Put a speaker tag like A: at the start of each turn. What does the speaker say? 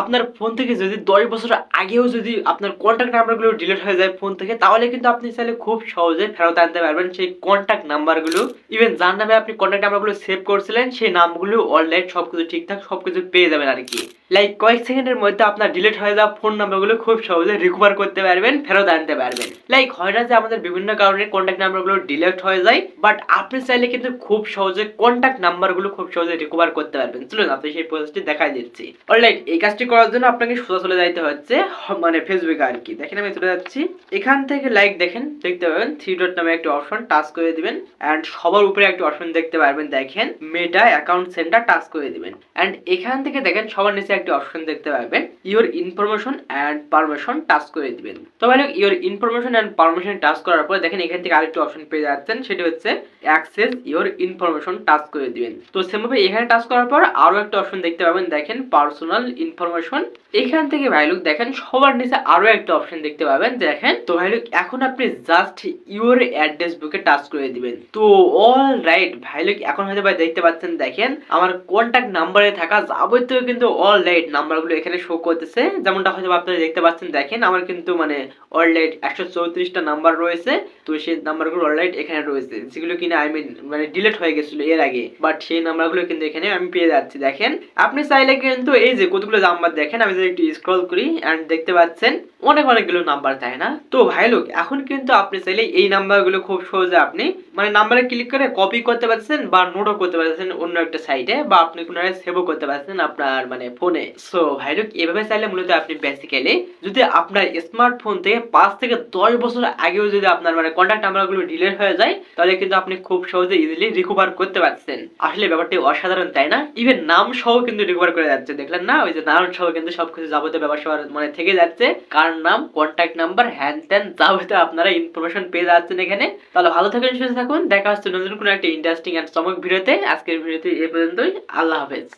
A: আপনার ফোন থেকে যদি দশ বছর আগেও যদি আপনার কন্ট্যাক্ট নাম্বারগুলো ডিলিট হয়ে যায় ফোন থেকে, তাহলে কিন্তু আপনি চাইলে খুব সহজে ফেরত আনতে পারবেন সেই কন্ট্যাক্ট নাম্বারগুলো ইভেন যার নামে আপনি কন্ট্যাক্ট নাম্বারগুলো সেভ করছিলেন, সেই নামগুলো অনলাইন সবকিছু ঠিকঠাক সবকিছু পেয়ে যাবেন আর কি। লাইক কয়েক সেকেন্ডের মধ্যে আপনার ডিলিট হয়ে যাওয়া ফোন নাম্বারগুলো খুব সহজে রিকভার করতে পারবেন, ফেরত আনতে পারবেন। লাইক হয় না যে আমাদের বিভিন্ন কারণে কন্ট্যাক্ট নাম্বারগুলো ডিলিট হয়ে যায় বাট আপনি চাইলে কিন্তু খুব সহজে কন্ট্যাক্ট নাম্বারগুলো খুব সহজে রিকভার করতে পারবেন। চলুন আপনি সেই প্রসেসটি দেখাই দিচ্ছি। অলরাইট এই কাজটি করার জন্য আপনাকে সোজা চলে যাইতে হচ্ছে মানে ফেসবুকে আর কি। দেখেন, আমি চলে যাচ্ছি। এখান থেকে লাইক দেখেন, দেখতে পাবেন থ্রি ডট নামে একটি অপশন টাচ করে দিবেন। অ্যান্ড সবার উপরে একটি অপশন দেখতে পারবেন, দেখেন মেটা অ্যাকাউন্ট সেন্টার টাচ করে দিবেন। অ্যান্ড এখান থেকে দেখেন, সবার নিচে একটি অপশন দেখতে পারবেন your information and permission touch করে দিবেন। তো ভাই your information and permission touch করার পরে দেখেন, এখান থেকে আরেকটি অপশন পেয়ে যাচ্ছেন, সেটি হচ্ছে অ্যাক্সেস ইওর ইনফরমেশন টাচ করে দিবেন। তো সেমভাবে এখানে টাচ করার পর আরও একটা অপশন দেখতে পাবেন, দেখেন পার্সোনাল ইনফরমেশন এখান থেকে ভাইলুক দেখেন, সবার নিচে আরও একটা অপশন দেখতে পাবেন, দেখেন। তো ভাইলুক এখন আপনি জাস্ট ইওর অ্যাড্রেস বুকে টাচ করে দিবেন। তো অল রাইট ভাইলুক এখন হয়তো ভাই দেখতে পাচ্ছেন, দেখেন, আমার কন্ট্যাক্ট নাম্বারে থাকা যাবতীয় কিন্তু অল রাইট নাম্বারগুলো এখানে শো করতেছে। যেমনটা হয়তো আপনারা দেখতে পাচ্ছেন, দেখেন, আমার কিন্তু মানে অল রাইট একশো চৌত্রিশটা নাম্বার রয়েছে। তো সেই নাম্বারগুলো অল রাইট এখানে রয়েছে। যেগুলো কিনা আই মিন মানে ডিলিট হয়ে গেছিল এর আগে। বাট সেই নাম্বারগুলো কিন্তু এখানে আমি পেয়ে যাচ্ছি, দেখেন। আপনি চাইলে কিন্তু এই যে কতগুলো নাম্বার দেখেন, আমি যদি একটু স্ক্রল করি অ্যান্ড দেখতে পাচ্ছেন, অনেক অনেকগুলো নাম্বার তাই না? তো ভাই লোক এখন কিন্তু আপনি চাইলে এই নাম্বারগুলো খুব সহজে আপনি মানে নাম্বারে ক্লিক করে কপি করতে পারছেন বা নোটও করতে পারছেন অন্য একটা সাইটে বা আপনি কোনো সেভও করতে পারছেন আপনার মানে ফোনে সো ভাই লোক এভাবে চাইলে মূলত আপনি বেসিক্যালি যদি আপনার স্মার্টফোন থেকে পাঁচ থেকে দশ বছর আগেও যদি আপনার মানে কন্ট্যাক্ট নাম্বারগুলো ডিলিট হয়ে যায়, তাহলে কিন্তু আপনি খুব সহজে ইজিলি রিকভার করতে পারছেন। আসলে ব্যাপারটি অসাধারণ, তাই না? ইভেন নাম সহ কিন্তু রিকভার করে যাচ্ছে। দেখলেন না? ওই যে নাম সহ কিন্তু সবকিছু যাবতীয় ব্যাপার সবার মানে থেকে যাচ্ছে। কার নাম কন্ট্যাক্ট নাম্বার হ্যান ত্যান যাবতীয় আপনারা ইনফরমেশন পেয়ে যাচ্ছেন এখানে। তাহলে ভালো থাকেন, সুস্থ থাকুন। দেখা হচ্ছে নতুন কোনো একটা ইন্টারেস্টিং অ্যান্ড চমক ভিডিওতে। আজকের ভিডিওতে এ পর্যন্তই। আল্লাহ হাফেজ।